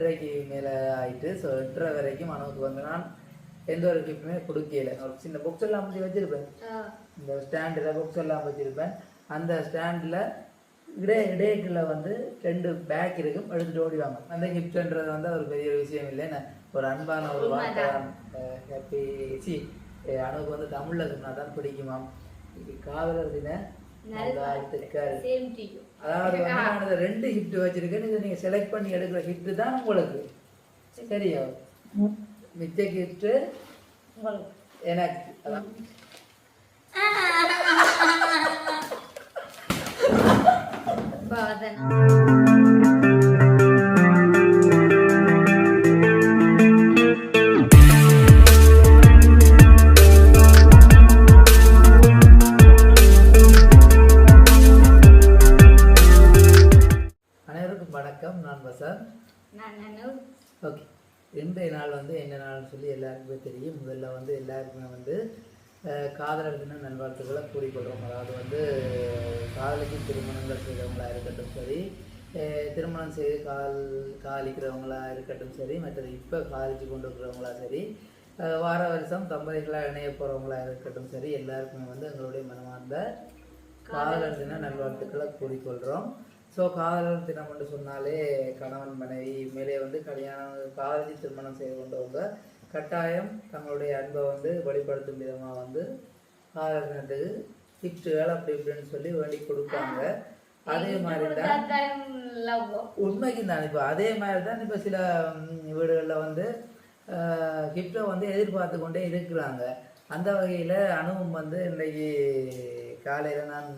எட்டரைக்கு மேலே ஆயிட்டு ஸோ எட்டரை வரைக்கும் அனுவுக்கு வந்து நான் எந்த ஒரு கிஃப்ட்டுமே கொடுக்கல. ஒரு சின்ன புக்ஸ் எல்லாம் வந்து வச்சிருப்பேன். இந்த ஸ்டாண்டில் புக்ஸ் எல்லாம் வச்சிருப்பேன். அந்த ஸ்டாண்டில் இடே இடையக்குள்ள வந்து ரெண்டு பேக் இருக்கும் எடுத்துட்டு ஓடிவாங்க. அந்த கிஃப்ட்ன்றது வந்து ஒரு பெரிய விஷயம் இல்லை. என்ன ஒரு அன்பான ஒரு வார்த்தை ஹாப்பி சி வந்து தமிழ்ல சொன்னா தான் பிடிக்குமாம். இது காதலர் தின நல்வாழ்த்துக்கள். சேம் டு யூ அதாவது ரெண்டு கிஃப்ட் வச்சிருக்கேன் இதை நீங்க செலக்ட் பண்ணி எடுக்கிற கிஃப்ட் தான் உங்களுக்கு. சரியா? மிச்ச உங்களுக்கு. எனக்கு. அதான். நானு ஓகே. இன்றைய நாள் வந்து என்ன நாள்னு சொல்லி எல்லாருக்குமே தெரியும். முதல்ல வந்து எல்லாருக்குமே வந்து காதலர் தின நல்வாழ்த்துக்களை கூறிக்கொள்கிறோம். அதாவது வந்து காதலிக்கு திருமணங்கள் செய்கிறவங்களா இருக்கட்டும் சரி திருமணம் செய்து கால் காலிக்கிறவங்களா இருக்கட்டும் சரி மற்றது இப்போ காலிச்சு கொண்டு இருக்கிறவங்களா சரி வார வருஷம் தம்பதிகளாக இணைய போகிறவங்களா இருக்கட்டும் சரி எல்லாருக்குமே வந்து எங்களுடைய மனமார்ந்த காதலர் தின நல்வாழ்த்துக்களை கூறிக்கொள்கிறோம். ஸோ காதலர் தினம் என்று சொன்னாலே கணவன் மனைவி மேலே வந்து கல்யாணம் காதலி திருமணம் செய்து கொண்டவங்க கட்டாயம் தங்களுடைய அன்பை வந்து வெளிப்படுத்தும் விதமாக வந்து காதலர் தினத்துக்கு கிஃப்ட்டுகள் அப்படி இப்படின்னு சொல்லி வேண்டி கொடுப்பாங்க. அதே மாதிரி தான் உண்மைக்கு தான் இப்போ. அதே மாதிரி தான் இப்போ சில வீடுகளில் வந்து கிஃப்டை வந்து எதிர்பார்த்து கொண்டே இருக்கிறாங்க. அந்த வகையில் அனுபவம் வந்து இன்றைக்கு காலையில் நான்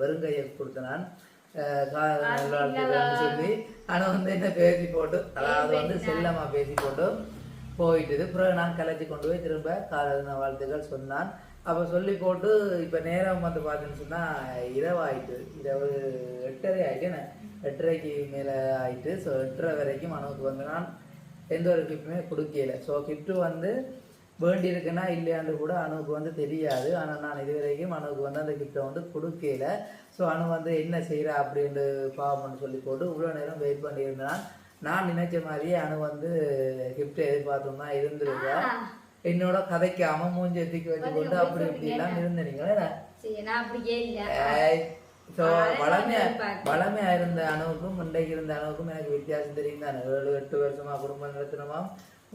வெறுங்கையை கொடுத்த சொல்லி ஆனால் வந்து என்ன பேசி போட்டு அதாவது வந்து செல்லமாக பேசி போட்டு போயிட்டுது. பிறகு நான் கலைச்சி கொண்டு போய் திரும்ப காதல் வாழ்த்துக்கள் சொன்னான். அப்போ சொல்லி போட்டு இப்போ நேரம் வந்து பார்த்தீங்கன்னு சொன்னால் இரவாயிட்டு இரவு எட்டரை ஆயிட்டு என்ன எட்டரைக்கு மேலே ஆயிட்டு ஸோ எட்டரை வரைக்கும் அனுவுக்கு வந்து நான் எந்த ஒரு கிஃப்ட்டுமே கொடுக்கல. ஸோ கிஃப்ட்டு வந்து வேண்டி இருக்குன்னா இல்லையான்னு கூட அணுவுக்கு வந்து தெரியாது. ஆனால் நான் இது வரைக்கும் அணுவுக்கு வந்து அந்த கிஃப்ட்டை வந்து கொடுக்கல. ஸோ அணு வந்து என்ன செய்கிறா அப்படின்னு பாவம்னு சொல்லி போட்டு இவ்வளோ நேரம் வெயிட் பண்ணியிருந்தான். நான் நினைச்ச மாதிரியே அணு வந்து கிஃப்ட்டை எதிர்பார்த்தோம்னா இருந்திருக்கா? என்னோட கதைக்காம மூஞ்சி தூக்கி வச்சு கொண்டு அப்படி இப்படி எல்லாம் இருந்தீங்களே ஸோ வளமையா வளமையா இருந்த அணுவுக்கும் இன்றைக்கு இருந்த அணுவுக்கும் எனக்கு வித்தியாசம் தெரியும் தானே? ஏழு எட்டு வருஷமா குடும்பம் நடத்தினோமா?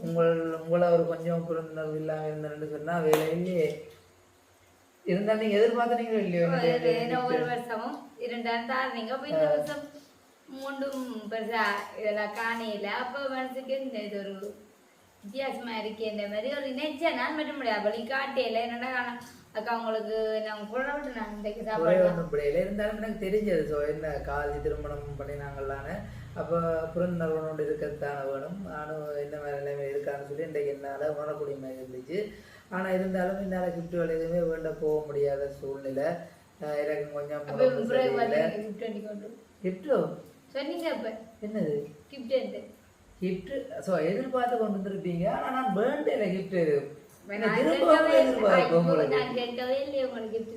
உங்கள் உங்களை ஒரு கொஞ்சம் புரிந்துணர்வு இல்லாம இருந்தேன்னு சொன்னா வேலையிலேயே இருந்தா நீங்க எதிர்பார்த்தீங்களோ இல்லையோ ஒரு வருஷமும் இரண்டாயிரம் தாருனீங்க அப்ப இந்த வருஷம் மூண்டும் பெருசா இதெல்லாம் காணையில. அப்ப மனசுக்கு இந்த இது ஒரு வித்தியாசமா இருக்கே இந்த மாதிரி ஒரு நினைச்சேன் நான் மட்டும் முடியாது. வழி காட்டையில என்னடா காணோம். அக்கா உங்களுக்கு நாங்க புற விட்டு நான் இன்றைக்கு சாப்பாடு ஒன்றும் பிள்ளையில இருந்தாலும் எனக்கு தெரிஞ்சது. ஸோ என்ன காலேஜ் திருமணம் பண்ணினாங்களான்னு. அப்போ புரிந்துணர்வனோடு இருக்கிறதுதானே வேணும். நானும் என்ன மாதிரி நிலைமை இருக்கான்னு சொல்லி இன்றைக்கு என்னால் உணரக்கூடிய மாதிரி இருந்துச்சு. ஆனால் இருந்தாலும் என்னால் கிஃப்ட்டுகள் எதுவுமே வேண்ட போக முடியாத சூழ்நிலை. எனக்கு கொஞ்சம் கிஃப்ட்டோ சொன்னீங்க அப்ப. என்னது? கிஃப்ட் கிஃப்ட் ஸோ எதிர்பார்த்து கொண்டு வந்திருப்பீங்க. ஆனால் நான் வேண்டல கிஃப்ட் நான் நான்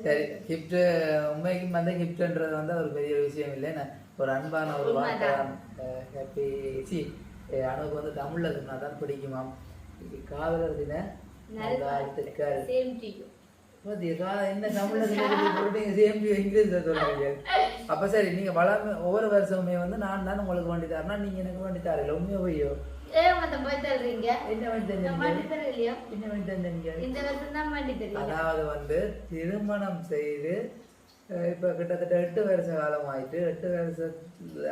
சரி கிஃப்ட் உண்மைக்கும் வந்து கிஃப்ட்ன்றது வந்து ஒரு பெரிய விஷயம் இல்லை என்ன ஒரு அன்பான ஒரு வார்த்தை ஹாப்பி சி அனுக்கு வந்து தமிழ்ல சொன்னா தான் பிடிக்குமாம். காதலர் தின? என்ன தமிழ்ல சொல்லி போட்டு சேம் இங்கிலீஷ்ல சொல்றீங்க. அப்ப சரி நீங்க வளமை ஒவ்வொரு வருஷமுமே வந்து நான் தான் உங்களுக்கு வேண்டி தரேன்னா நீங்க எனக்கு வேண்டி தரல? உண்மையா பொய்யோ? வருஷம் அதாவது வந்து திருமணம் செய்து இப்ப கிட்டத்தட்ட எட்டு வருஷ காலம் ஆயிட்டு எட்டு வருஷம்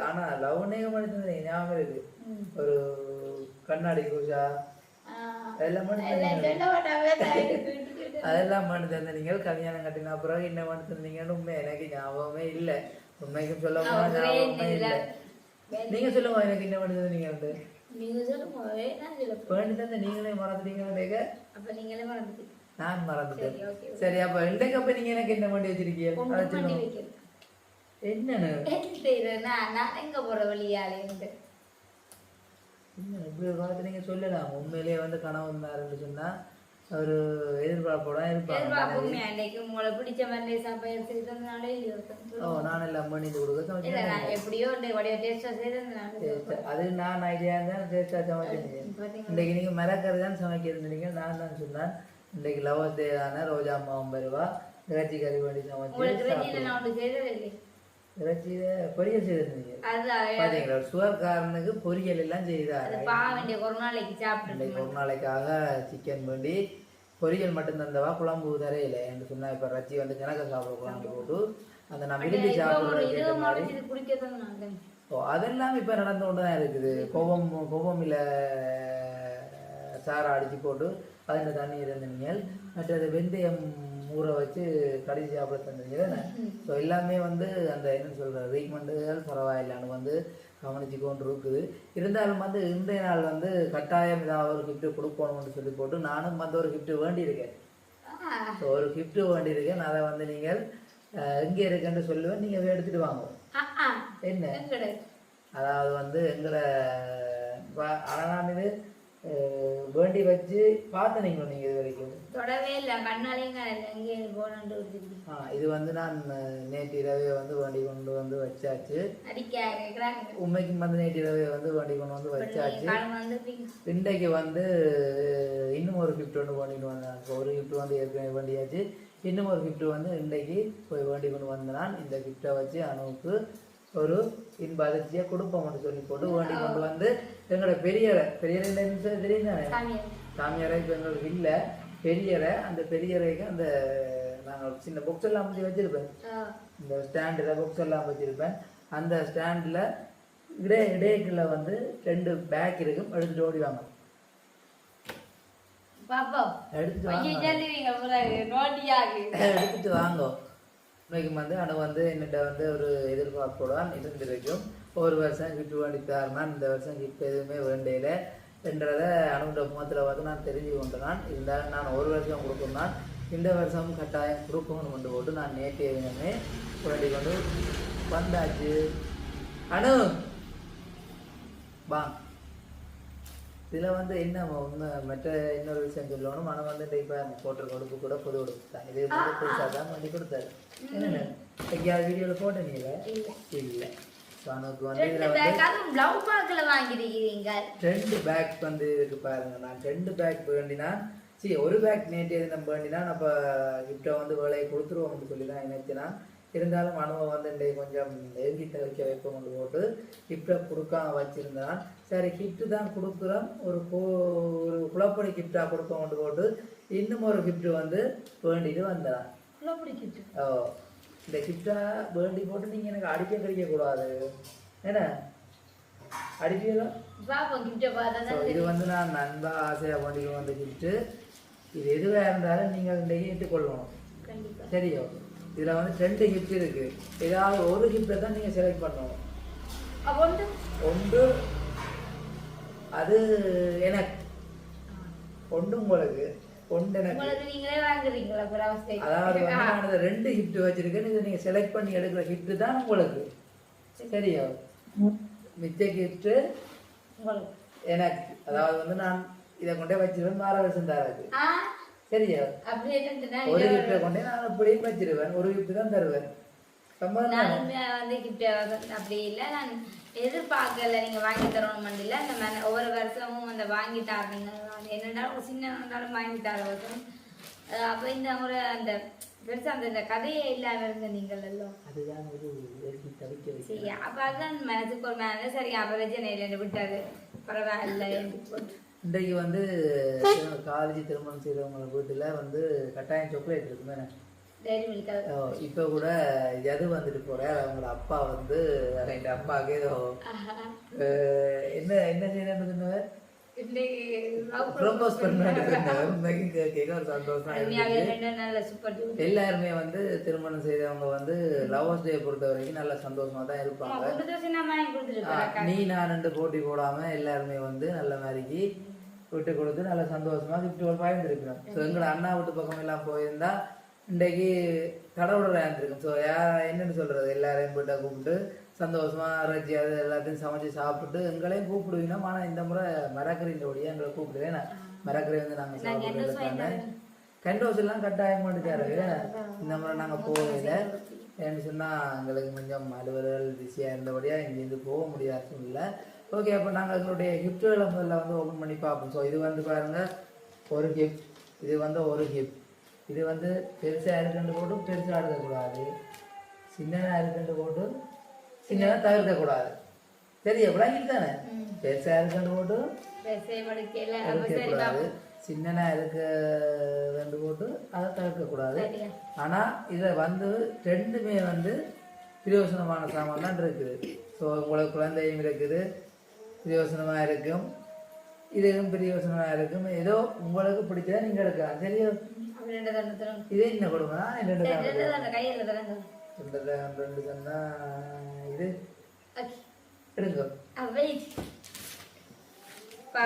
ஆனா லவ்னே மனிதன் ஞாபகம் இருக்கு ஒரு கண்ணாடி பூஜா அதெல்லாம் தந்தீங்க. அதெல்லாம் பண்ணி தந்த நீங்கள் கல்யாணம் கட்டின பிறகு என்ன பண்ணி தந்தீங்கன்னு உண்மை எனக்கு ஞாபகமே இல்லை உண்மைக்கும் சொல்ல ஞாபகமே இல்லை நீங்க சொல்லுங்க எனக்கு என்ன பண்ணி தந்தீங்க நீங்க சொல்லுங்க பண்ணி தந்த நீங்களே மறந்துட்டீங்க அப்ப நீங்களே மறந்துட்டீங்க நான் மறந்துட்டேன். சரி அப்ப இன்றைக்கு அப்ப நீங்க எனக்கு என்ன பண்ணி வச்சிருக்கீங்க? என்னன்னு? நான் எங்க போற என்ன இப்படி ஒரு காலத்துல நீங்க சொல்லலாம். உண்மையிலேயே வந்து கனவு இருந்தாருன்னு சொன்னா ஒரு எதிர்பார்ப்போட இருப்பாங்க. ஓ நான் எல்லாம் பண்ணிட்டு கொடுக்க எப்படியோ அது நான் ஐடியா இருந்தால் டேஸ்டா சமைச்சேன் பாத்தீங்க இன்றைக்கு நீங்கள் மிளக்கறி தான் சமைக்க இருந்தீங்க நான் தான் சொன்னேன். இன்றைக்கு லவர்ஸ் டே தானே ரோஜா அம்மாவும் வருவா. இறைச்சி கறி வேண்டி சமைச்சு இல்லை இறைச்சியில பொரியல் செய்திருந்தீங்க. அது பார்த்தீங்களா சுகர்காரனுக்கு பொரியல் எல்லாம் செய்தார். ஒரு நாளைக்கு சாப்பிட்டு இன்றைக்கு ஒரு நாளைக்காக சிக்கன் வேண்டி பொரியல் மட்டும் தந்தவா குழம்பு தரையில என்று சொன்னா இப்போ ரச்சி வந்து கிணக்க சாப்பிட குழம்பு போட்டு அந்த நான் விரும்பி சாப்பிடுறது ஓ அதெல்லாம் இப்போ நடந்து கொண்டு தான் இருக்குது. கோபம் கோபமில் சாரை அடித்து போட்டு அதில் தண்ணி இருந்தீங்க மற்றது வெந்தயம் ஊற வச்சு கடிச்சு சாப்பிட தந்தீங்க ஸோ எல்லாமே வந்து அந்த என்ன சொல்கிற ட்ரீட்மெண்ட்டுகள் பரவாயில்லான்னு வந்து கவனிச்சு கொண்டு இருக்குது. இருந்தாலும் வந்து இன்றைய நாள் வந்து கட்டாயம் ஏதாவது ஒரு கிஃப்ட்டு கொடுக்கணும்னு சொல்லி போட்டு நானும் வந்து ஒரு கிஃப்ட்டு வேண்டியிருக்கேன். ஸோ ஒரு கிஃப்ட்டு வேண்டியிருக்கேன். அதை வந்து நீங்கள் எங்கே இருக்குன்னு சொல்லுவேன். நீங்கள் எடுத்துகிட்டு வாங்க. என்ன? அதாவது வந்து எங்களை ஆனால் இது வேண்டி வச்சு பார்த்தனீங்களோ நீங்கள் இது வரைக்கும்? தொடவே இல்லை. கண்ணாலையும் எங்கே ஆ இது வந்து நான் நேற்று இரவே வந்து வேண்டி கொண்டு வந்து வச்சாச்சு. உண்மைக்கும் வந்து நேற்று இரவே வந்து வேண்டி கொண்டு வந்து வச்சாச்சு. இன்றைக்கு வந்து இன்னும் ஒரு கிஃப்ட் ஒன்று வேண்டிட்டு வந்தேன். ஒரு கிஃப்ட் வந்து ஏற்கனவே வேண்டியாச்சு. இன்னும் ஒரு கிஃப்ட் வந்து இன்றைக்கு போய் வேண்டி கொண்டு வந்தேன். இந்த கிஃப்டை வச்சு அணுவுக்கு ஒரு இன்ப அதிர்ச்சியாக கொடுப்போம்னு சொல்லி போட்டு வேண்டி கொண்டு வந்து எங்களோட பெரியரை பெரியரை என்ன தெரியும்? தானே சாமியார் இப்போ எங்களுக்கு இல்லை. பெரியரை அந்த பெரியரைக்கு அந்த நாங்கள் சின்ன புக்ஸ் எல்லாம் வந்து வச்சிருப்பேன். இந்த ஸ்டாண்டில் புக்ஸ் எல்லாம் வச்சிருப்பேன். அந்த ஸ்டாண்டில் இடே இடையக்குள்ள வந்து ரெண்டு பேக் இருக்கும் எடுத்துட்டு ஓடிவாங்க. எடுத்துட்டு வாங்க. இன்றைக்கும் வந்து அணு வந்து என்னிட்ட வந்து ஒரு எதிர்பார்ப்புடன் இருந்திருக்கும் ஒரு வருஷம் கிஃப்ட் வேண்டித்தாருனா இந்த வருஷம் கிஃப்ட் எதுவுமே வேண்டையில. என்றதை அணுகிற முகத்தில் வந்து நான் தெரிஞ்சு கொண்டு நான் இருந்தாலும் நான் ஒரு வருஷம் கொடுக்கணும்னா இந்த வருஷம் கட்டாயம் கொடுக்கணும் கொண்டு போட்டு நான் நேற்று எதுவுமே வேண்டி கொண்டு வந்தாச்சு. அணு! வா. இதில் வந்து என்ன உண்மை மற்ற இன்னொரு விஷயம் சொல்லணும். ஆனால் வந்து இப்போ போட்ட கொடுப்பு கூட புது உடுப்பு தான் இது வந்து புதுசாக தான் பண்ணி கொடுத்தாரு. என்னென்ன? எங்கேயாவது வீடியோவில் போட்ட நீ இல்ல. அவனுக்கு வந்து ரெண்டு பேக் வந்து இருக்கு பாருங்க நான். ரெண்டு பேக் வேண்டினா சரி ஒரு பேக் நேற்று நம்ம வேண்டினா அப்போ கிஃப்டை வந்து வேலையை கொடுத்துருவோம்னு சொல்லி தான் நினைச்சேனா இருந்தாலும் அனுபவம் வந்து இன்றைக்கு கொஞ்சம் எழுதி தவிக்க வைப்போம் போட்டு கிஃப்டை கொடுக்காம வச்சிருந்தான் சரி கிஃப்ட்டு தான் கொடுக்குறோம். ஒரு கோ ஒரு குழப்படி கிஃப்டாக கொடுப்போம் போட்டு இன்னும் ஒரு gift வந்து வேண்டிட்டு வந்தான் இவ்வளோ பிடிக்கிட்டு ஓ இந்த கிஃப்டா வேண்டி போட்டு நீங்கள் எனக்கு அடிக்க கடிக்க கூடாது. என்ன? அடிப்பீங்களா? இது வந்து நான் நண்பா ஆசையாக வேண்டிக்கு வந்த கிஃப்ட்டு இது எதுவாக இருந்தாலும் நீங்கள் இன்றைக்கு ஏற்றுக்கொள்ளணும். சரியோ இதில் வந்து ரெண்டு கிஃப்ட் இருக்குது ஏதாவது ஒரு கிஃப்ட்டை தான் நீங்கள் செலக்ட் பண்ணணும். அப்போ வந்து? ஒன்று அது எனக்கு. ஒன்று உங்களுக்கு. ஒன்று எனக்கு. அதாவது ரெண்டு கிஃப்ட் வச்சிருக்கேன் இதை நீங்கள் செலக்ட் பண்ணி எடுக்கிற கிஃப்ட் தான் உங்களுக்கு. சரியா? மிச்ச உங்களுக்கு. எனக்கு. அதாவது வந்து நான் இதை கொண்டே வச்சிருவேன் வருஷம் தராது சரியா ஒரு கிஃப்ட்டை கொண்டே நான் அப்படியே வச்சிருவேன். ஒரு கிஃப்ட் தான் தருவேன். சம்மதம் தானே? நான் வந்து கிஃப்ட் அப்படி இல்லை. நான் எதிர்பார்க்கல நீங்க வாங்கி தரணும் மண்டியில் அந்த மாதிரி ஒவ்வொரு வருஷமும் அந்த வாங்கி தரீங்க. என்னடா ஒரு சின்ன இருந்தாலும் வாங்கி தர வருஷம் அப்ப இந்த முறை அந்த பெருசா அந்த இந்த கதையே இல்லாம இருந்த நீங்கள் எல்லாம். அதுதான் ஒரு சரி அப்ப அதுதான் மனசுக்கு ஒரு மேலே சரி இல்லை விட்டாரு. பரவாயில்ல போட்டு. இன்றைக்கு வந்து காலேஜ் திருமணம் செய்தவங்க வீட்டில் வந்து கட்டாயம் சாக்லேட் இருக்குமே மில்க் இப்போ கூட எது வந்துட்டு போகிறேன் அவங்களோட அப்பா வந்து எங்க அப்பாவுக்கு ஏதோ என்ன என்ன செய்யணும்னு சொன்னவர் ரெண்டு எல்லாருமே வந்து திருமணம் செய்தவங்க வந்து லவர்ஸ் டே பொறுத்த வரைக்கும் நல்ல சந்தோஷமா தான் இருப்பாங்க. நீ நான் ரெண்டு போட்டி போடாம எல்லாருமே வந்து நல்ல மாதிரிக்கு விட்டு கொடுத்து நல்ல சந்தோஷமா கிஃப்ட் பயந்துருக்கணும் ஸோ எங்களை அண்ணா வீட்டு பக்கம் எல்லாம் போயிருந்தா இன்றைக்கு கடவுளோட இருந்திருக்கும் ஸோ யார் என்னன்னு சொல்றது? எல்லாரையும் போயிட்டா கூப்பிட்டு சந்தோஷமா இறைச்சி அது எல்லாத்தையும் சமைச்சு சாப்பிட்டு எங்களையும் கூப்பிடுவீங்கன்னா ஆனால் இந்த முறை மரக்கறின்ற ஒடியா எங்களை கூப்பிடுவேன் மரக்கறி வந்து நாங்கள் சாப்பிடுறதுக்கான கண்டோஸ் எல்லாம் கட்டாயம் பண்ணிட்டாரு. இந்த முறை நாங்கள் போகல ஏன்னு சொன்னால் எங்களுக்கு கொஞ்சம் அலுவலர்கள் பிஸியாக இருந்தபடியாக இங்கேருந்து போக முடியாத சூழ்நிலை ஓகே அப்போ நாங்கள் எங்களுடைய கிஃப்ட்டுகளை முதல்ல வந்து ஓப்பன் பண்ணி பார்ப்போம். ஸோ இது வந்து பாருங்கள் ஒரு கிஃப்ட் இது வந்து ஒரு கிஃப்ட் இது வந்து பெருசாக இருக்குன்னு போட்டு பெருசாக எடுக்கக்கூடாது. சின்னதாக இருக்குன்னு போட்டு சின்னதாக தவிர்க்கக்கூடாது. சரியா விளங்கிட்டு தானே? பெருசாக இருக்குன்னு போட்டு செய்யப்படுக்கையில அப்ப சரி இருக்கக்கூடாது சின்னனா இருக்க ரெண்டு போட்டு அதை தவிர்க்கக்கூடாது. ஆனால் இதில் வந்து ரெண்டுமே வந்து பிரயோசனமான சாமான் தான் இருக்குது. ஸோ உங்களுக்கு குழந்தையும் இருக்குது. பிரயோசனமாக இருக்கும் இதுவும் பிரயோசனமாக இருக்கும் ஏதோ உங்களுக்கு பிடிச்சதை நீங்கள் எடுக்கலாம். சரியா இதே என்ன கொடுங்க ரெண்டு ரெண்டு சொன்னா இது எடுங்க. அவை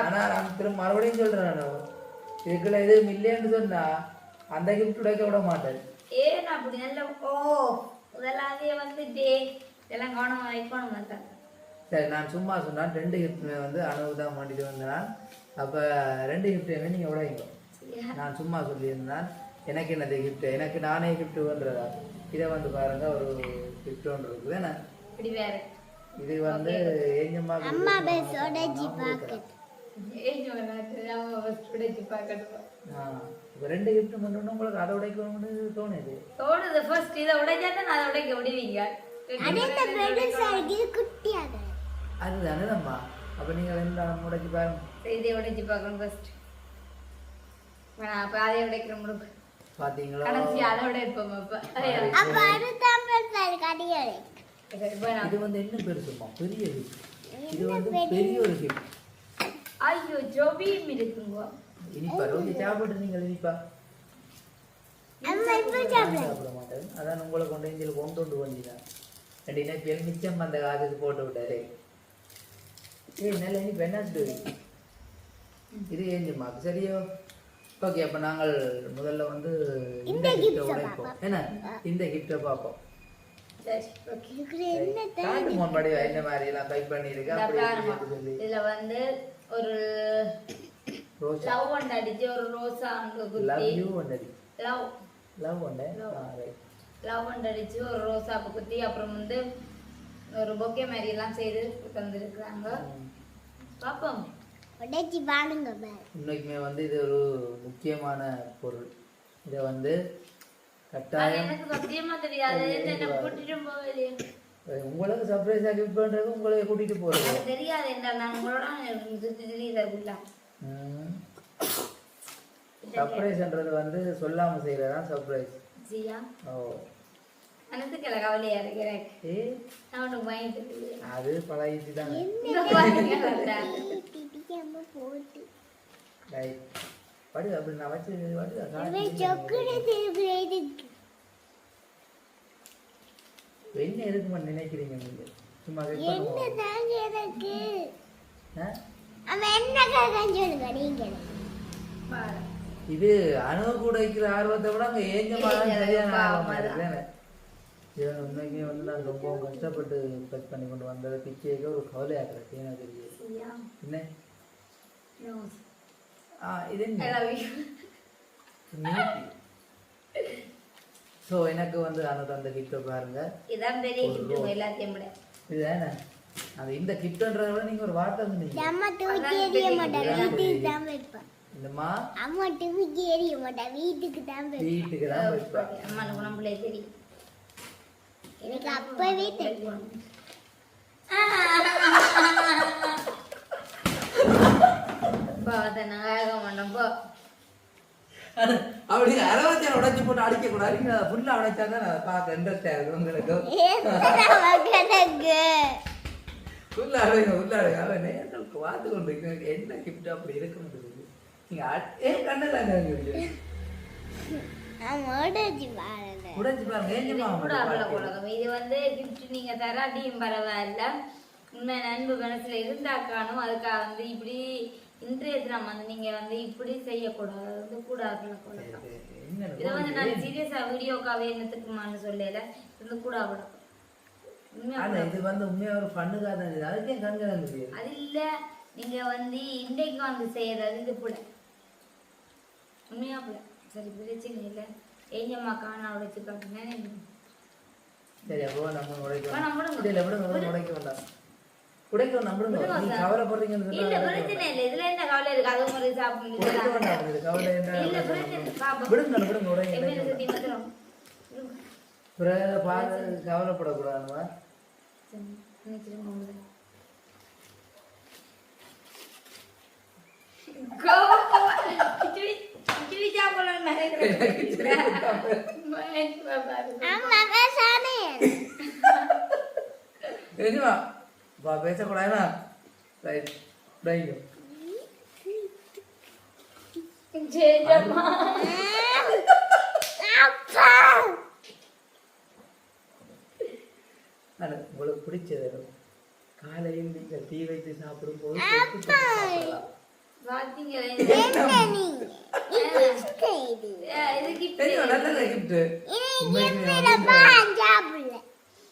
ஆனால் நான் திரும்ப மறுபடியும் சொல்கிறேன் நான். இதுக்குள்ள எதுவும் இல்லைன்னு சொன்னா அந்த கிஃப்ட் உடைக்க விட மாட்டேன். ஏன் அப்படி நல்ல ஓ முதலாவே வந்துட்டே. இதெல்லாம் கவனம் வைக்கணும் மாட்டேன் சரி நான் சும்மா சொன்னேன். ரெண்டு கிஃப்ட்டுமே வந்து தான் மாட்டிட்டு வந்தேன் அப்போ ரெண்டு கிஃப்ட்டையுமே நீங்கள் உடைங்க. சரியா நான் சும்மா சொல்லியிருந்தேன். எனக்கு என்னது gift? எனக்கு நானே வேண்டுறதா இதை வந்து பாருங்க ஒரு ஒன்று இருக்குது. என்ன? இது வந்து ஏஞ்சம்மா ரெண்டு gift மட்டும் உங்களுக்கு அதை உடைக்கணும்னு தோணுது. தோணுது ஃபர்ஸ்ட் இதை உடைச்சா தான் அதை உடைக்க விடுவீங்க குட்டியாக அதுதானே நம்ம. அப்போ நீங்கள் ரெண்டு உடைச்சு பாருங்க இதை உடைச்சு பார்க்கணும் ஃபர்ஸ்ட் அப்போ அதை உடைக்கிற முடுக்கு பார்த்தீங்களா கடைசி அதை உடைப்போம் அப்போ. அப்ப இது வந்து என்ன பெருசுமா பெரிய இது வந்து பெரிய ஒரு gift? ஐயோ ஜோபியும் இருக்குங்க. இனிப்பா ரோஜி சாப்பிட்டு நீங்கள் இனிப்பா? அம்மா இப்ப நான் சாப்பிட மாட்டேன். அதான் உங்களை கொண்டு இங்கே கொண்டு கொண்டு வந்தீங்க ரெண்டு இனப்பியல் மிச்சம் அந்த காசுக்கு போட்டு விட்டாரு. நல்ல இனிப்பு என்ன ஸ்டோரி இது. ஏஞ்சுமாக்கு சரியோ? ஓகே அப்போ நாங்கள் முதல்ல வந்து இந்த கிஃப்டை உடைப்போம். என்ன? இந்த கிஃப்டை பார்ப்போம். என்ன மாதிரி எல்லாம் டைப் சொல்லி. இதுல வந்து ஒரு ரோசா லவ் ஒன்று அடிச்சு ஒரு ரோசா அங்க லவ் யூ ஒன்னடி லவ் லவ் ஒன்று ஆ ரைட் லவ் ஒன்று அடிச்சு ஒரு ரோசாப்பு குத்தி அப்புறம் வந்து ஒரு பொக்கே மாதிரி எல்லாம் செய்து தந்துருக்குறாங்க. பார்ப்போம். உடைச்சி பாருங்க பாரு உண்மைக்குமே வந்து இது ஒரு முக்கியமான பொருள். இதை வந்து கட்டாயம் எனக்கு சத்தியமா தெரியாது. கூட்டிட்டு உங்களுக்கு சர்ப்ரைஸாக கிஃப்ட் பண்ணுறது உங்களை கூட்டிகிட்டு போகிறது அது தெரியாது. என்ன நான் உங்களோட சுத்தி தெரியுது சர்ப்ரைஸ்ன்றது வந்து சொல்லாமல் செய்கிறது தான் சர்ப்ரைஸ் ஜியா? ஓ. இருக்கிறேன் ஏ? நான் உனக்கு வாங்கிட்டு அது பழகிட்டு படு அப்படி நான் வச்சு படு என்ன இருக்குமான்னு நினைக்கிறீங்க நீங்கள் சும்மா எனக்கு? அவன் என்ன கேட்கான்னு சொல்லுங்க நீங்க. இது அணு கூட வைக்கிற ஆர்வத்தை விட அங்கே ஏஞ்சமாக ஏஞ்சல் சரியான பாவம் ஆர்வமாக இருக்குதானே இது உண்மைக்கு வந்து நான் ரொம்ப கஷ்டப்பட்டு கட் பண்ணி கொண்டு வந்ததை பிச்சைக்கு ஒரு கவலையாக இருக்கு எனக்கு தெரியுது என்ன? ஆ இது ஸோ எனக்கு வந்து அணு தந்த கிஃப்ட்டை பாருங்க. இதான் பெரிய கிஃப்ட் எல்லாத்தையும் விட. இதுதானே அது இந்த கிஃப்ட்ன்றத விட நீங்கள் ஒரு வார்த்தை சொன்னீங்க அம்மா தூக்கி எறிய மாட்டேன் வீட்டுக்கு தான் வைப்பான் இந்தம்மா அம்மா தூக்கி எறிய மாட்டேன் வீட்டுக்கு தான் வீட்டுக்கு தான் அம்மா பிள்ளை தெரியும். எனக்கு அப்பவே தெரியும். அப்படி அரவத்தை உடைச்சு போட்டு அடிக்க கூடாது நீங்க ஃபுல்லா உடைச்சா தான் பார்க்க இன்ட்ரெஸ்ட் ஆகுது உங்களுக்கு. ஃபுல்லா அடைங்க ஃபுல்லா அடைங்க அவன் நேரத்துக்கு பார்த்து கொண்டு இருக்கு. என்ன கிஃப்ட் அப்படி இருக்க முடியுது? நீங்க ஏன் உடைச்சி பாருங்க கூட இது வந்து கிஃப்ட் நீங்க தராட்டியும் பரவாயில்ல உண்மை நண்பு மனசுல இருந்தாக்கானும் அதுக்காக வந்து இப்படி இன்றைய தினம் வந்து நீங்க வந்து இப்படி செய்யக்கூடாது. வந்து கூடாது கூடாது இதை வந்து நான் சீரியஸா வீடியோக்காவே என்னத்துக்குமான்னு சொல்லல. இது வந்து கூட உண்மையா ஆனா இது வந்து உண்மையா ஒரு பண்ணுக்காக தான் இது அதுக்கே கண்கள் அது இல்ல. நீங்க வந்து இன்றைக்கு வந்து செய்யறது இது புல. உண்மையா புல? சரி பிரச்சனை இல்ல. ஏஞ்சம்மா காணா உடைச்சு காட்டுங்க சரி அப்போ நம்ம உடைக்க வேணாம், விடுங்க. உடைக்க வேண்டாம். உடைக்க வேண்டாம் விடுங்க விடுங்க நீ சார். கவலைப்படுறீங்கன்னு இல்ல பிரச்சனை இல்ல இதுல என்ன கவலை இருக்கு? அது மாதிரி உடைக்க சாப்பிடுங்க வேண்டாம் இது கவலை என்ன? இல்ல பிரச்சனை பாப்போம் விடுங்க விடுங்க உடைங்க எப்படி உடைக்க பிறகு பார்த்து கவலைப்படக்கூடாதுமா சரி, நினைச்சிருங்க உங்களை. கோவமா, கிச்சடி கிச்சடி சாப்பிடலாம்னு நினைக்கிறேன். மகேஷ் பாபா. ஆமா பேசானே தெரியுமா பா பேசக்கூடாதுனா ரைட் ரைட் ஜெயஜம்மா. அப்பா அது உங்களுக்கு பிடிச்சது காலையில் நீங்கள் டீ வைத்து சாப்பிடும் போது சாப்பிடலாம். இது வந்து பாஞ்சாப்புல.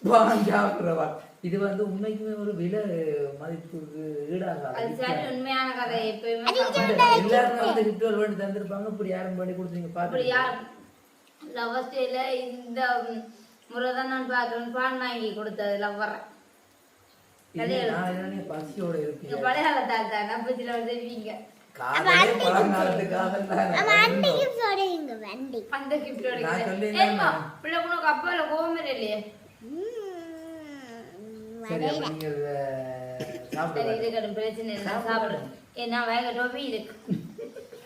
வா, சாப்பிடுறவா. இது வந்து உண்மைக்குமே ஒரு விலை மதிப்புக்கு ஈடாகாது அது சரி உண்மையான கதை எப்பயுமே எல்லாரும் வந்து வேண்டி தந்திருப்பாங்க. இப்படி யாரும் பண்ணி கொடுத்தீங்க? பாத்து யார் லவ் ஸ்டேல இந்த முறை தான் நான் பார்க்கறேன் பான் வாங்கி கொடுத்தது லவ்வர். பசியோட சாப்பிடுங்க இருக்கட்டும் பிரச்சனை இல்லை சாப்பிடுங்க. சாப்பிடுறேன். ஏன்னா வேக இருக்கு.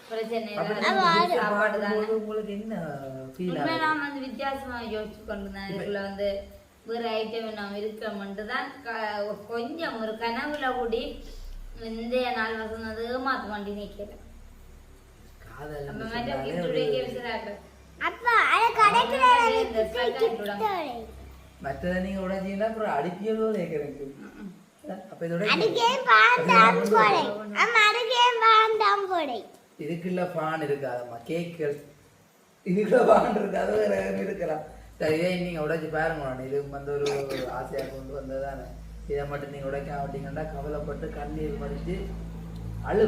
பிரச்சனை வந்து வித்தியாசமா யோசிச்சு கொண்டு தான் இதுக்குள்ள வந்து வேற ஐட்டம் நாம் இருக்கோம்ட்டு தான் கொஞ்சம் ஒரு கனவுல கூடி இந்த நாள் வசந்தது ஏமாத்து வண்டி ஸ்வெட்டர் மற்றதை நீங்க உடைச்சீங்கன்னா அப்புறம் அடிப்பியலோ எனக்கு அப்ப இதோட இதுக்குள்ள பான் இருக்காதம்மா கேக்குகள் இதுக்குள்ள பான் இருக்காது வேற எதுவும் இருக்கலாம். இதை நீங்க உடைச்சு பாருங்க நான் இது வந்து ஒரு ஆசையா கொண்டு வந்ததுதானே. இதை மட்டும் நீங்க உடைக்க மாட்டீங்கன்னா கவலைப்பட்டு கண்ணீர் மடிச்சு அழு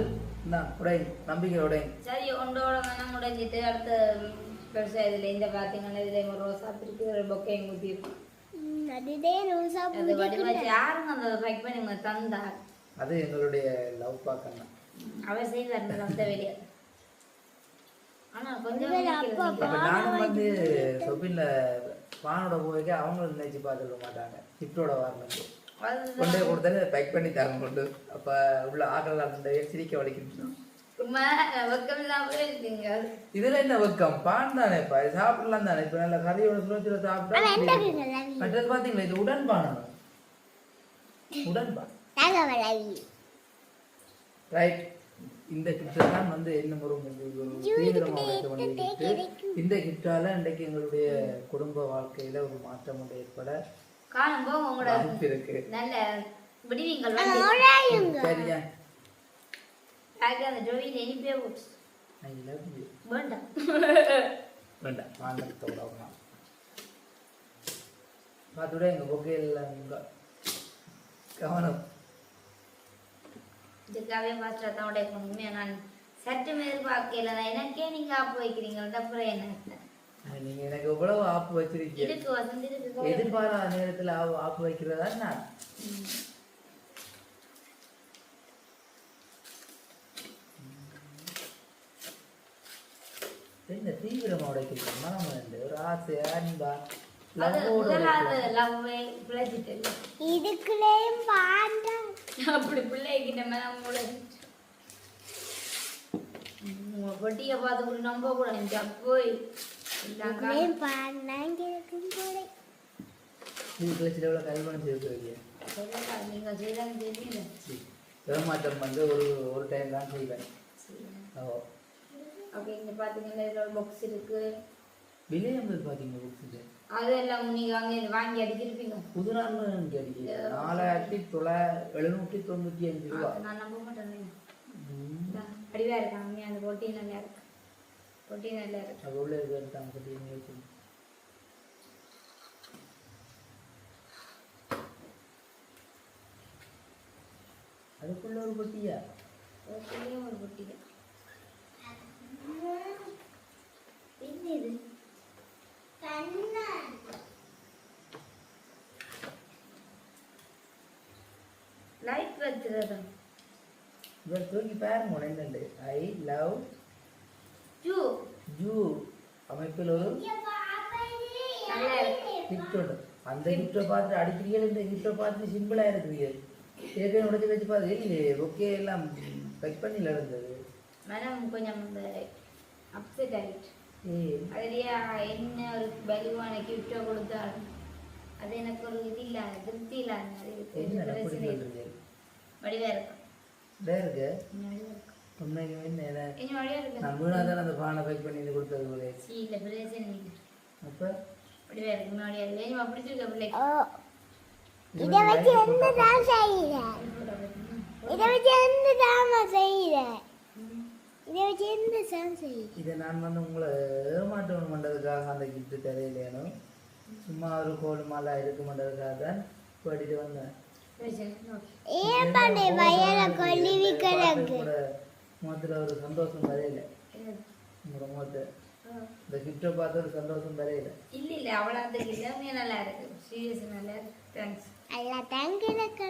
உடைங்க நம்பிக்கை உடைங்க சரி ஒன்றோட மனம் உடைஞ்சிட்டு அடுத்த பெருசா இதுல இந்த பாத்தீங்கன்னா இதுல ஒரு ரோசா பிரிக்கு ஒரு பொக்கையும் ஊத்தி இருக்கும் ம், அதுதே ரோசா அது வடிவாச்சு யாருங்க அந்த பேக் பண்ணி உங்க தந்தா? அது எங்களுடைய லவ் பாக்கணும் அவர் செய்வார் அந்த கொஞ்சம் அப்பா, நானும் வந்து போய்க்க அவங்களும் நினைச்சு பார்த்துக்க மாட்டாங்க. கிஃப்டோட வரணும் அதுதான். கொண்டு போய் கொடுத்தாலே பேக் பண்ணி தாங்க கொண்டு. அப்ப உள்ள ஆக்கள் அந்த சிரிக்க வலிக்கணும் இதுல என்ன வெக்கம்? பான் தானே இப்ப? சாப்பிடலாம் தானே? இப்ப நல்ல கறியோட சுழற்சியில சாப்பிட்டா மற்றது பாத்தீங்களா? இது உடன்பான் வீ. ரைட் இந்த கிஃப்ட் தான் வந்து என்ன ஒரு ஒரு தீவிரமா வைக்க வேண்டிய gift. இந்த கிஃப்டால இன்றைக்கு எங்களுடைய குடும்ப வாழ்க்கையில ஒரு மாற்றம் ஒன்று ஏற்பட காணும் போக உங்களோட வாய்ப்பு இருக்கு. நல்ல விடுவீங்கள். சரியா? பேக் அந்த ஜோவியில் இனிப்பே போச்சு. ஐ லவ் யூ வேண்டாம் வேண்டாம் வாங்கத்தோட பார்த்துட எங்க பொக்கையில் உங்க கவனம். இதுக்காகவே ஃபாஸ்ட்டாக தான் உடைக்கணும் உண்மையாக நான் சற்று எதிர்பார்க்கல நான் எனக்கே நீங்கள் ஆப்பு வைக்கிறீங்கள்ட்ட அப்புறம் என்ன? நீங்க எனக்கு எவ்வளவு ஆப்பு வச்சிருக்கீங்க? இருக்கு வசந்தி இருக்கு. எதிர்பாராத நேரத்துல ஆப்பு ஆப்பு வைக்கிறதா நான் என்ன தீவிரமா உடைக்கிறீங்க? மனம் வந்து ஒரு ஆசை அன்பா இதுக்குள்ளேயும் பாண்டாம் அப்படி பிள்ளைகிட்ட மேல உங்க பொட்டியை பார்த்து கூட நம்ப கூட போய் ஏமாற்றம் வந்து ஒரு ஒரு டைம் தான் செய்வேன். ஓ. அப்படி இங்க பாத்தீங்கன்னா இதுல ஒரு பாக்ஸ் இருக்கு. விலை ஐம்பது பார்த்தீங்க புக்ஸுக்கு அதெல்லாம் நீங்கள் வாங்கி அடிச்சிருப்பீங்க. புதுநாள் எனக்கு அடிக்கல. நாலாயிரத்தி தொள்ளாயிரத்தி எழுநூற்றி தொண்ணூற்றி அஞ்சு நான் நம்ப மாட்டேன் அடிவாக இருக்கேன் அந்த பொட்டி நல்லா இருக்கு. பொட்டி நல்லா இருக்கு. அதுக்குள்ள ஒரு பொட்டியா? ஒரு பொட்டியா என்ன இது லைட் வச்சுறது இவர் தூக்கி பாருங்க உடனே ஐ லவ் ஜூ. யூ அமைப்பில். ஒரு இருக்கு கிஃப்டோட அந்த கிஃப்டை பார்த்து அடிக்கிறீர்கள் இந்த கிஃப்டை பார்த்து சிம்பிளாக இருக்கிறீர்கள். ஏற்கனவே உடச்சி வச்சு பார்த்து இல்லையே ஓகே எல்லாம் கட் பண்ணி இருந்தது மனம் கொஞ்சம் அப்செட் ஆயிட்டு. ஏய் அதுலயே என்ன ஒரு பலுவான கிஃப்டோ கொடுத்தாலும் அது எனக்கு ஒரு இது இல்லாத திருப்தி இல்லாத மாதிரி இருக்கு. என்ன பிரச்சனை அப்படி இருக்கு. சொல்றீங்க வடிவா இருக்கும் இருக்கும் உண்மைக்கு என்ன ஏதா இன்னும் வடிவா இருக்கு நான் வீணாக தானே அந்த பானை பேக் பண்ணி இது கொடுத்தது போல சீ இல்ல பிரச்சனை இல்லை அப்போ வடிவா இருக்கு இன்னும் வடிவா இருக்கு இனிமே பிடிச்சிருக்க பிள்ளைக்கு இதை வச்சு என்ன தான் செய்யற இதை வச்சு என்ன தாம செய்யற இதை வச்சு என்ன இதை நான் வந்து உங்களை ஏமாற்றம் பண்ணுறதுக்காக அந்த கிஃப்ட் தரையிலேனும் சும்மா ஒரு கோல் மாலை இருக்க பண்ணுறதுக்காக தான் போட்டிட்டு வந்தேன். ஏன் பண்ணி வயல முகத்தில் ஒரு சந்தோஷம் வரையில? உங்களோட முகத்தை. இந்த கிஃப்டை பார்த்து ஒரு சந்தோஷம் வரையில இல்ல இல்ல அவ்வளோ அந்த எல்லாமே நல்லா இருக்கு. சீரியஸ் நல்லா இருக்கு. தேங்க்ஸ்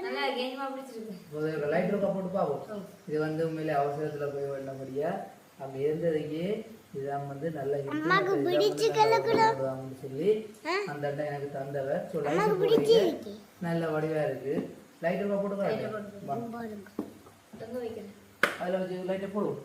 நல்லா பிடிச்சிருக்கு லைட் இருக்கா போட்டு பார்ப்போம். இது வந்து உண்மையிலே அவசரத்தில் போய் வேண்டபடியா அப்படி இருந்ததுக்கு இதான் வந்து நல்ல. அம்மாக்கு பிடிச்சு சொல்லி? அந்த அண்ணன் எனக்கு தந்தவர் ஸோ லைட் நல்ல வடிவா இருக்கு. லைட் இருக்கா போட்டு பாருங்க. அதுல வச்சு லைட்டை போடுவோம்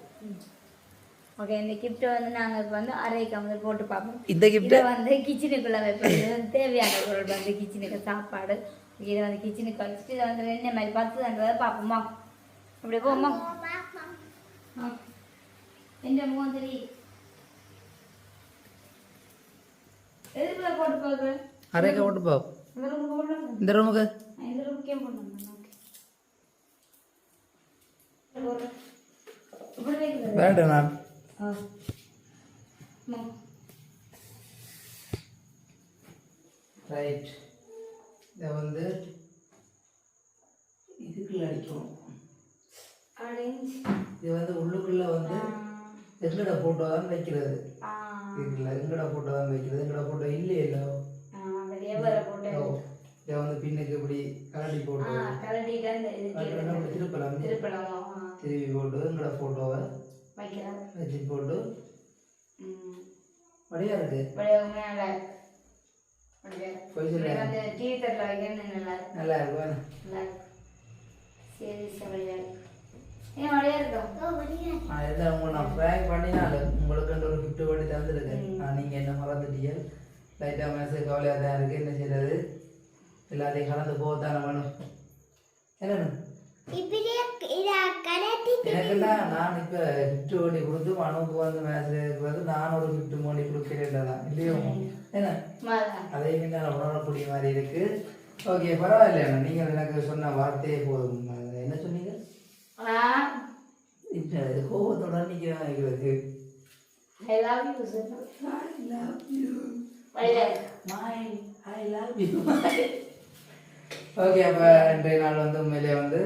ஓகே இந்த கிஃப்ட்டை வந்து நாங்கள் இப்போ வந்து அரைக்கு வந்து போட்டு பார்ப்போம். இந்த இதை வந்து கிச்சனுக்குள்ள வந்து தேவையான பொருள் வந்து கிச்சனுக்கு சாப்பாடு. இதை வந்து கிச்சனுக்கு வச்சுட்டு இதை வந்து என்ன மாதிரி பத்துன்றதை பார்ப்போமா. அப்படி போமா எந்த முகம் தெரியும் எதுக்குள்ள போட்டு பார்க்குறேன் அரைக்க போட்டு பாப்போம் இந்த ரூமுக்கு போடலாம் இந்த ரூமுக்கு இந்த ரூமுக்கே போடணும் ஓகே. இப்படி வைக்கிறது? வேண்டாம் நான். ரைட் இதை வந்து இதுக்குள்ள அடிக்கணும் இது வந்து உள்ளுக்குள்ள வந்து எங்கட போட்டோ தான் வைக்கிறது இதுல எங்கட போட்டோ தான் வைக்கிறது. எங்கட போட்டோ இல்லையே இல்லை இதை வந்து பின்னுக்கு இப்படி கலட்டி போட்டு திருப்பலாம்? திருப்பி போட்டு எங்கட போட்டோவை வச்சு போட்டு வழியா இருக்கு வெளியே நல்லா இருக்கு அப்படியே. போய் சொல்லு. டிவி நல்லா இருக்கு நல்லா இருக்கு. வேணும் நல்லா இருக்கு. சரி இருக்கு. ஏன் வழியா இருக்கும் எல்லாம் உங்களை நான் ப்ராங்க் பண்ணினாலும் உங்களுக்கு ஒரு கிஃப்ட் பண்ணி தந்துருக்கேன். நான் நீங்கள் என்ன மறந்துட்டீங்க? லைட்டாக மனசு கவலையாக தான் இருக்குது என்ன செய்யறது எல்லாத்தையும் கலந்து போகத்தானே வேணும் என்ன நான் இப்போ கிஃப்ட் பண்ணி கொடுத்து மனுவுக்கு வந்து மேசேஜ் வந்து நான் ஒரு கிஃப்ட் பண்ணி கொடுக்கிறேன் தான் இல்லையோ? என்ன? மாதா அதையும் நான் உணரக்கூடிய மாதிரி இருக்கு. ஓகே பரவாயில்ல நீங்கள் எனக்கு சொன்ன வார்த்தையே போதும். என்ன சொன்னீங்க? இது கோபத்தோட நிற்கிறேன் எங்களுக்கு. I love you sir. Okay அப்போ இன்றைய நாள் வந்து உண்மையிலே வந்து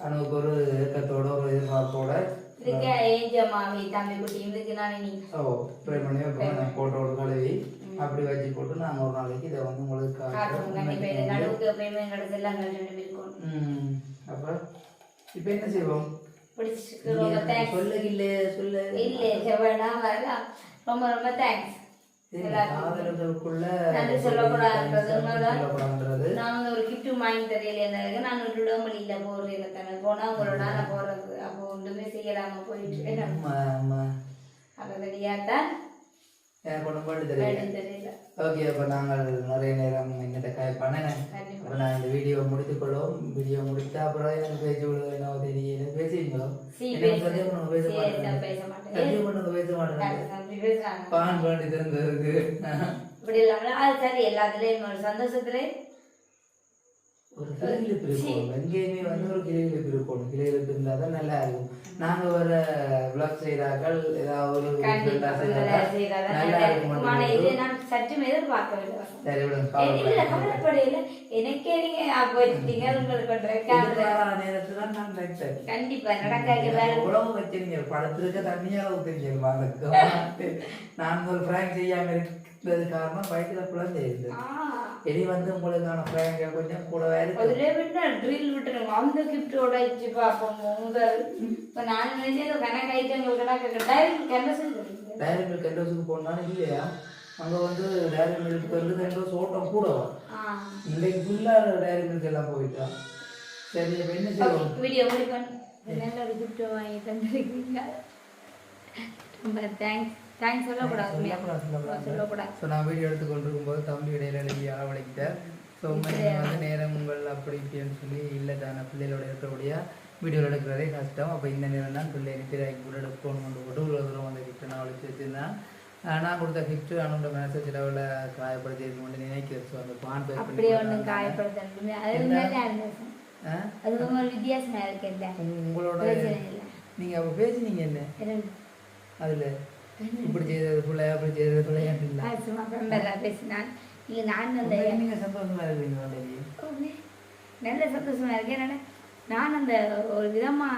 அனுவுக்கு ஒரு ஏக்கத்தோட ஒரு எதிர்பார்ப்போட இதுக்கு ஏஞ்ச மாமி தம்பி குட்டி இதுக்கு நான் நீங்க ஓ ப்ரே பண்ணி வைப்போம் போட்டோ ஒரு கழுவி அப்படி வச்சு போட்டு நாங்கள் ஒரு நாளைக்கு இதை வந்து உங்களுக்கு காட்டுறோம். அப்போ இப்போ என்ன செய்வோம்? பிடிச்சிருக்கு ரொம்ப தேங்க்ஸ் சொல்லுகில்லே சொல்ல. இல்லை வேணாம் வரலாம். ரொம்ப ரொம்ப தேங்க்ஸ் நான் ஒரு கிஃப்ட் வாங்கி தெரியல நான் இடமொழியில போடுறேன் தானே போனா உங்களோட நான் போடுறது அப்போ ஒன்றுமே செய்யலாம போயிட்டு அதை ரெடியாத்தான் எனக்கு ஒன்றும் பாட்டு தெரியல ஓகே அப்போ நாங்கள் நிறைய நேரம் எங்கிட்ட காய் பண்ணினேன் அப்போ நான் இந்த வீடியோ முடித்துக்கொள்வோம் வீடியோ முடித்த அப்புறம் எனக்கு பேச்சு விடுவது என்ன தெரியல பேசுவீங்களோ எனக்கு பேச பேச மாட்டேன் பேச மாட்டேன் பேச பான் பாண்டி தெரிஞ்சதுக்கு இப்படி இல்லாம அது சரி எல்லாத்துலயும் ஒரு சந்தோஷத்துல ஒரு கிளையிலுப்பு இருக்கணும் எங்கேயுமே வந்து ஒரு கிளையிலுப்பு இருக்கணும் கிளையிலுப்பு இருந்தால் தான் நல்லா இருக்கும் நாங்கள் ஒரு விளாக் செய்தாக்கள் ஏதாவது நல்லா இருக்கும் சற்றும் எதிர்பார்க்கவில்லை. சரி விடுங்க. எனக்கே நீங்க உங்களுக்கு நேரத்துல நான். கண்டிப்பா நடக்காது. உழவு வச்சிருங்க படத்திற்கு நான் ஒரு பிராங்க் செய்யாம இருக்கிறது காரணம் வயிற்றுல குழந்தை இருந்து இனி வந்து உங்களுக்கான பிராங்க் கொஞ்சம் கூடவே அதுலயே விட்டு ட்ரில் விட்டுருங்க. அந்த கிஃப்டோட வச்சு பார்ப்போம் உங்க இப்ப நான் நினைச்சது கணக்கு ஐட்டங்கள் கணக்கு டைரக்ட் கேன்வஸ் டைரி மில்க் வருஷத்துக்கு போனாலும் இல்லையா? அங்க வந்து டைரி மில்க் வந்து வருஷம் ஓட்டம் கூட இன்னைக்கு ஃபுல்லா டைரி மில்க் எல்லாம் போயிட்டா. சரி இப்ப என்ன செய்வோம்? வீடியோ முடிப்பேன் நல்ல ஒரு gift வாங்கி தந்திருக்கீங்க. ரொம்ப தேங்க்ஸ் தேங்க்ஸ் சொல்லக்கூடாது. சொல்லக்கூடாது ஸோ நான் வீடியோ எடுத்து கொண்டிருக்கும்போது தம்பி இடையில எழுதி அளவழைக்கிட்டார் ஸோ வந்து நேரம் உங்கள் அப்படி இப்படின்னு சொல்லி இல்லை தானே. பிள்ளைகளோட இருக்கக்கூடிய வீடியோ எடுக்கிறதே கஷ்டம். அப்போ இந்த நேரம் தான் பிள்ளை நித்திராய்க்கு கூட எடுக்கணும் கொண்டு போட்டு இவ்வளோ தூரம் வந்து கிஃப்ட் நான் ஒழிச்சு வச்சுருந்தேன். நான் கொடுத்த கிஃப்ட் அவனோட மனசை சிலவில் காயப்படுத்தி கொண்டு நினைக்கிறது ஸோ அந்த பான் பேக் அப்படியே ஒன்றும் இருக்குல்ல உங்களோட நீங்கள் அப்போ பேசினீங்க என்ன? அதில் இப்படி செய்தது பிள்ளை. அப்படி செய்தது பரம்பரை பேசினான் நான் அந்த நீங்கள் சந்தோஷமா இருக்கீங்க. நல்ல சந்தோஷமா இருக்கு. என்னன்னா நான் அந்த ஒரு விதமா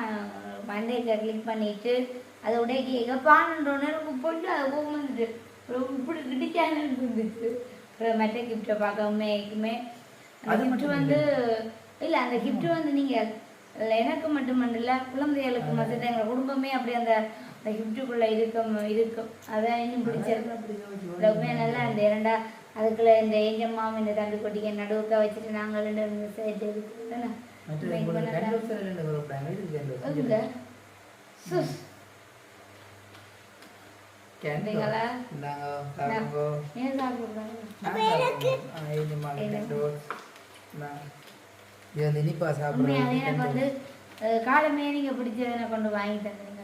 மண்டைக்கு கிளிக் பண்ணிட்டு அதை உடைய எங்க பானன்றோன்னு எனக்கு பொண்ணு அது போகும்போது இப்படி கிட்டிக்கான இருந்துச்சு. அப்புறம் மற்ற கிஃப்டை பார்க்கவுமேக்குமே அந்த அது மட்டும் வந்து இல்ல. அந்த gift வந்து நீங்க இல்ல, எனக்கு மட்டுமல்ல குழந்தைகளுக்கு மற்ற எங்கள் குடும்பமே அப்படி அந்த அந்த கிஃப்ட்டுக்குள்ள இருக்கும் இருக்கும் அதான் இன்னும் பிடிச்சிருக்கு. ரொம்ப நல்லா அந்த இரண்டா அதுக்குள்ள இந்த ஏஞ்சம்மாவும் இந்த தம்பி கொட்டிக்க நடுவுக்க வச்சுட்டு நாங்கள் ரெண்டு சேர்த்து ரெண்டு. இந்த. சாப்பிடுறேன். அஹ், காலமே நீங்க பிடிச்சதை கொண்டு வாங்கி தந்தீங்க.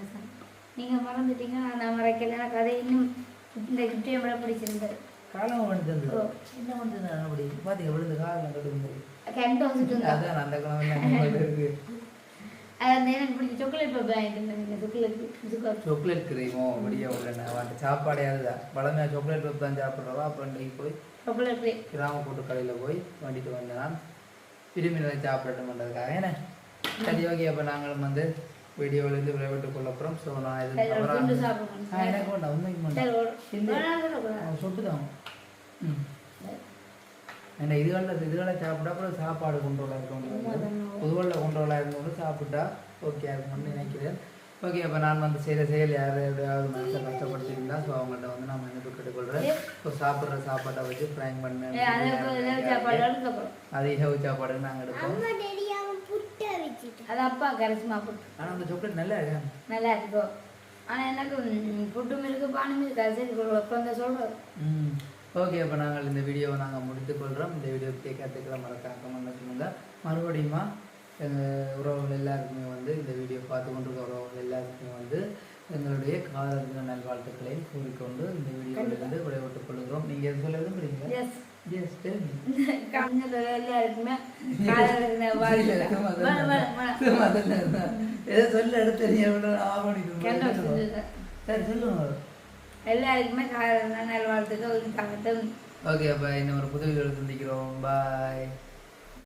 சார் நீங்க மறந்துட்டீங்க நான் மறக்கல. எனக்கு அதை இன்னும் இந்த கிஃப்டே விட பிடிச்சிருந்தது காலம் வந்து தந்தது. என்ன பண்ணுறது அப்படி பாத்தீங்க விழுந்து காலம் கட்டுங்க கண்டு வந்துட்டு. அதான் அந்த தான் இருக்கு. சாக்லேட் கிரீமோ விடிய உடனே வாட்டு சாப்பாடே அதுதான். வளமையாக சாக்லேட் பப் தான் சாப்பிட்றவா அப்புறம் இன்றைக்கு போய் சாக்லேட் க்ரீம் கிராம கூட்டு கடையில் போய் வண்டிட்டு வந்தேன் நான். விரும்பி நல்லா சாப்பிடட்டும் பண்ணுறதுக்காக ஏன்னா சரி ஓகே அப்போ நாங்களும் வந்து வீடியோவிலேருந்து விளையாட்டு கொள்ள போகிறோம் ஸோ நான். ஆ எனக்கு வேண்டாம் உண்மைக்கு வேண்டாம் ஒரு- இல்லை. ஒரு நாள் சொல்லக்கூடாது. சொட்டு தான் ம். ஏன்னா இதுகளில் இதுகளை சாப்பிட்டா அப்புறம் சாப்பாடு கொண்டோலாக இருக்கும் புதுவெளில் கொண்டோலாக இருந்தோடு சாப்பிட்டா ஓகே இருக்கும்னு நினைக்கிறேன். ஓகே அப்போ நான் வந்து செய்கிற செயல் யார்? எப்படியாவது மனசை கஷ்டப்படுத்திருந்தா ஸோ அவங்கள்ட்ட வந்து நான் மன்னிப்பு கேட்டுக்கொள்கிறேன் ஸோ சாப்பிட்ற சாப்பாட்டை வச்சு ஃப்ரைங் பண்ணேன் அதை இப்போ ஏதாவது சாப்பாடு எடுத்துக்கோ. அது இரவு சாப்பாடு நாங்கள் எடுப்போம் அம்மா தெரியாம புட்டை வச்சுட்டு அது அப்பா கரிசமா புட்டு ஆனால் அந்த சாக்லேட் நல்லா இருக்கா? நல்லா இருக்கும் ஆனா எனக்கு ம், புட்டும் இருக்கு பானும் இருக்கு அது சரி குழந்தை சொல்றது ம். ஓகே அப்போ நாங்கள் இந்த வீடியோவை நாங்கள் முடித்துக்கொள்கிறோம் இந்த வீடியோ கேட்கறதுக்குள்ள மறக்காம கமெண்ட் சொல்லுங்க மறுபடியுமா எங்கள் உறவுகள் எல்லாருக்குமே வந்து இந்த வீடியோ பார்த்து கொண்டிருக்க உறவுகள் எல்லாருக்குமே வந்து எங்களுடைய காதல் தின நல்வாழ்த்துக்களை கூறிக்கொண்டு இந்த வீடியோவிலிருந்து விடைபெற்றுக் கொள்கிறோம். நீங்கள் எது சொல்ல விரும்புறீங்க? எல்லாருக்குமே காலையில் நல்வாழ்த்துக்கள் ஒரு தகட்டும் ஓகே இன்னும் ஒரு புது வீடியோவில் சந்திக்கிறோம் பாய்